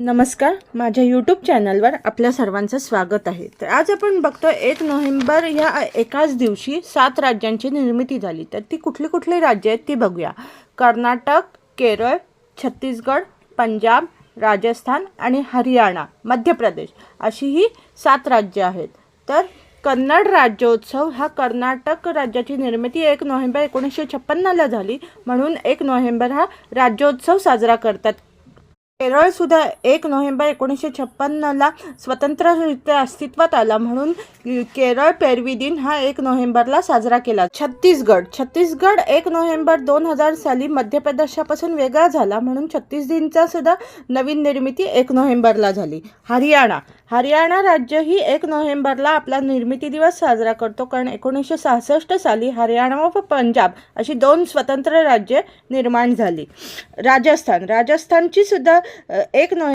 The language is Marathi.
नमस्कार. माझ्या यूट्यूब चॅनलवर आपल्या सर्वांचं स्वागत आहे. तर आज आपण बघतो एक नोव्हेंबर या एकाच दिवशी सात राज्यांची निर्मिती झाली. तर ती कुठली कुठली राज्य आहेत ती बघूया. कर्नाटक केरळ छत्तीसगड पंजाब राजस्थान आणि हरियाणा मध्य प्रदेश अशी ही सात राज्य आहेत. तर कन्नड राज्योत्सव हा कर्नाटक राज्याची निर्मिती एक नोव्हेंबर एकोणीसशे छप्पन्नला झाली. म्हणून एक नोव्हेंबर हा राज्योत्सव साजरा करतात. केरळसुद्धा एक नोव्हेंबर एकोणीसशे छप्पन्नला स्वतंत्ररित्या अस्तित्वात आला. म्हणून केरळ पेरवी दिन हा एक नोव्हेंबरला साजरा केला. छत्तीसगड. छत्तीसगड एक नोव्हेंबर दोन हजार साली मध्य प्रदेशापासून वेगळा झाला. म्हणून छत्तीस दिनचा सुद्धा नवीन निर्मिती एक नोव्हेंबरला झाली. हरियाणा. हरियाणा राज्य ही एक नोव्हेंबरला आपला निर्मिती दिवस साजरा करतो. कारण एकोणीसशे सहासष्ट साली हरियाणा व पंजाब अशी दोन स्वतंत्र राज्ये निर्माण झाली. राजस्थान. राजस्थानची सुद्धा एक नोव्हें